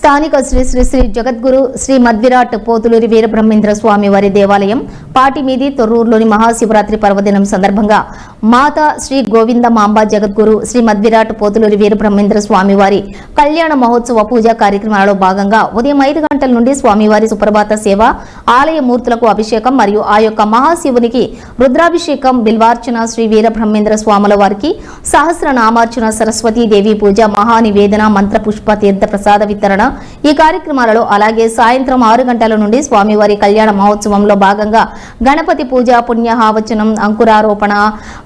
స్థానిక శ్రీ శ్రీ శ్రీ జగద్గురు శ్రీ మద్విరాట్ పోతులూరి వీరబ్రహ్మేంద్ర స్వామి వారి దేవాలయం పాటిమీది తొర్రూరులోని మహాశివరాత్రి పర్వదినం సందర్భంగా మాతా శ్రీ గోవింద మాంబ జగద్గురు శ్రీ మద్విరాట్ పోతులూరి వీరబ్రహ్మేంద్ర స్వామి వారి కళ్యాణ మహోత్సవ పూజా కార్యక్రమాలలో భాగంగా ఉదయం ఐదు గంటల నుండి స్వామివారి సుప్రభాత సేవ ఆలయ మూర్తులకు అభిషేకం మరియు ఆ యొక్క మహాశివునికి రుద్రాభిషేకం బిల్వార్చన శ్రీ వీరబ్రహ్మేంద్ర స్వాముల వారికి సహస్ర నామార్చన సరస్వతీ దేవి పూజ మహానివేదన మంత్ర పుష్ప తీర్థ ప్రసాద వితరణ ఈ కార్యక్రమాలలో అలాగే సాయంత్రం ఆరు గంటల నుండి స్వామివారి కళ్యాణ మహోత్సవంలో భాగంగా గణపతి పూజ పుణ్యహావచనం అంకురారోపణ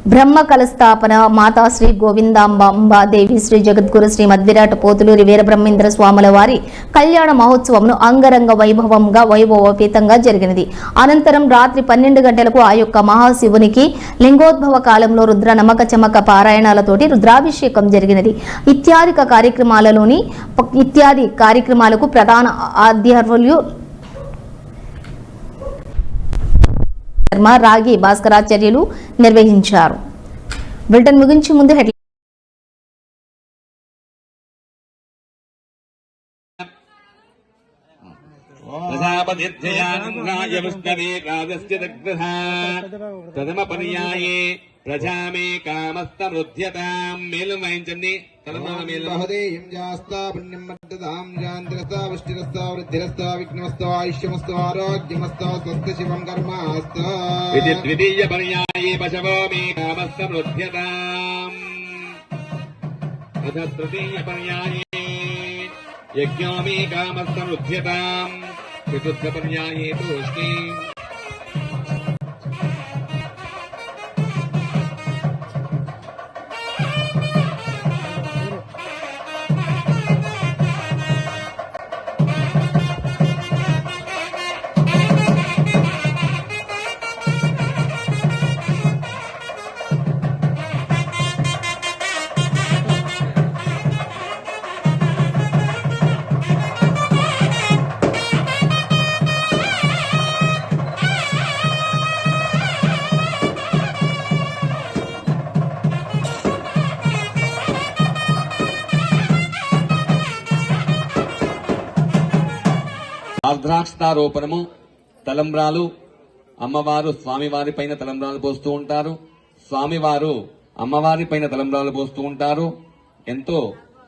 బ్రహ్మ కలస్థాపన మాతా శ్రీ గోవిందాంబాంబ దేవి శ్రీ జగద్గురు శ్రీ మద్విరాట పోతులూరి వీరబ్రహ్మేంద్ర స్వాముల వారి కళ్యాణ మహోత్సవంను అంగరంగ వైభవంగా వైభవోపేతంగా జరిగినది. అనంతరం రాత్రి పన్నెండు గంటలకు ఆ యొక్క మహాశివునికి లింగోద్భవ కాలంలో రుద్ర నమక చమక పారాయణాలతోటి రుద్రాభిషేకం జరిగినది. ఇత్యాది కార్యక్రమాలలోని ఇత్యాది కార్యక్రమాలకు ప్రధాన ఆధ్వర్యులు శర్మ రాగి భాస్కరాచార్యులు నిర్వహించారు. బ్రిటన్ ముగించే ముందు హెడ్ ప్రజాపతిర్జయానందాయ విష్ణవే కాదస్య దగ్ధः ప్రథమపర్యాయే ప్రజామే కామస్తమృధ్యతాం మేలు వాయించండి తలమాల మేలు బహుదేయం జాస్తా పుణ్యం మద్దతాం శాంతిరస్తా పుష్టిరస్తా వృద్ధిరస్తా విఘ్నమస్తా ఆయుష్యమస్తా ఆరోగ్యమస్తా స్వస్థ శివం కర్మాస్తా ఇది ద్వితీయ పర్యాయే పశవో మే కామస్తమృధ్యతాం అథ తృతీయ పర్యాయే యజ్ఞో మే కామస్తమృధ్యతాం చతుర్థ పర్యాయే తోష్ణీ ఆర్ద్రాక్షతారోపణము తలంబ్రాలు అమ్మవారు స్వామివారి పైన తలంబ్రాలు పోస్తూ ఉంటారు. స్వామివారు అమ్మవారి పైన తలంబ్రాలు పోస్తూ ఉంటారు. ఎంతో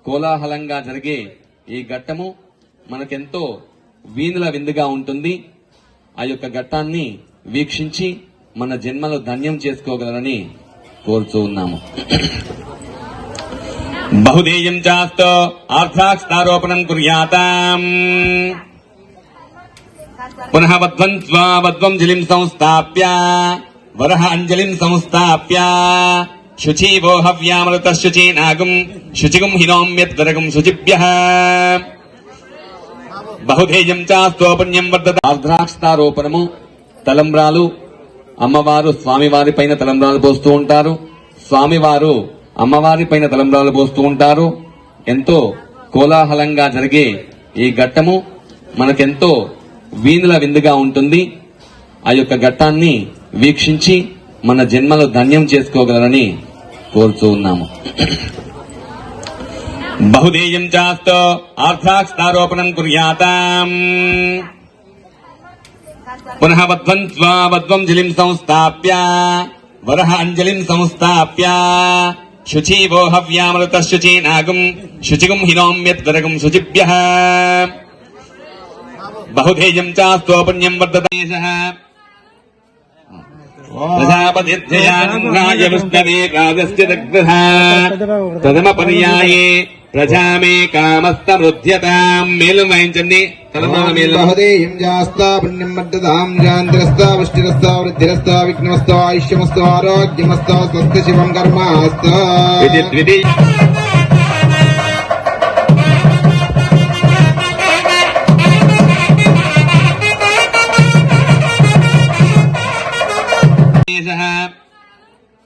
కోలాహలంగా జరిగే ఈ ఘట్టము మనకెంతో వీణుల విందుగా ఉంటుంది. ఆ యొక్క ఘట్టాన్ని వీక్షించి మన జన్మలు ధన్యం చేసుకోగలరని కోరుతూ ఉన్నాము. బహుదేయం చాస్తో అర్థాక్షారోపణం కుర్యాతాం. పునః వధ్వం స్వా వధ్వం జలిం సంస్థాప్య వరహ అంజలిం సంస్థాప్య శుచీవో హవ్యామృత శుచీనాగం శుచిగుం హినోమ్యద్వరగం శుచిభ్య బహుధేయం చాస్తోపణ్యం వర్ధత ఆర్ద్రాక్షతారోపణము తలంబ్రాలు అమ్మవారు స్వామివారి పైన తలంబ్రాలు పోస్తూ ఉంటారు. స్వామివారు అమ్మవారి పైన తలంబ్రాలు పోస్తూ ఉంటారు. ఎంతో కోలాహలంగా జరిగే ఈ ఘట్టము మనకెంతో వీణుల విందుగా ఉంటుంది. ఆ యొక్క ఘట్టాన్ని వీక్షించి మన జన్మలో ధన్యం చేసుకోగలరని కోరుతూ ఉన్నాము. బహుదేయం చాస్తో ఆర్థాక్షతారోపణం కుర్యాతాం. పునః వధ్వం స్వా వధ్వం జలిం సంస్థాప్య వరహ అంజలిం సంస్థాప్య. శుచీవో హవ్యామృత శుచీనాగం శుచిగం హినోమ్యద్వరగం శుచిభ్య. బహుధేయం చాస్తోపుణ్యం వర్ధతేశः ప్రజాపతిర్జయానందాయ విష్ణవే కాదస్య దగ్ధः ప్రథమపర్యాయే ప్రజామే కామస్తమృధ్యతాం. మేలు వాయించండి బహుదేయం జాస్తా పుణ్యం మద్దతాం శాంతిరస్తా పుష్టిరస్తా వృద్ధిరస్తా విఘ్నమస్తా ఆయుష్యమస్తా ఆరోగ్యమస్తా స్వస్థ శివం కర్మాస్తా ఇది ద్వితీయ దేశः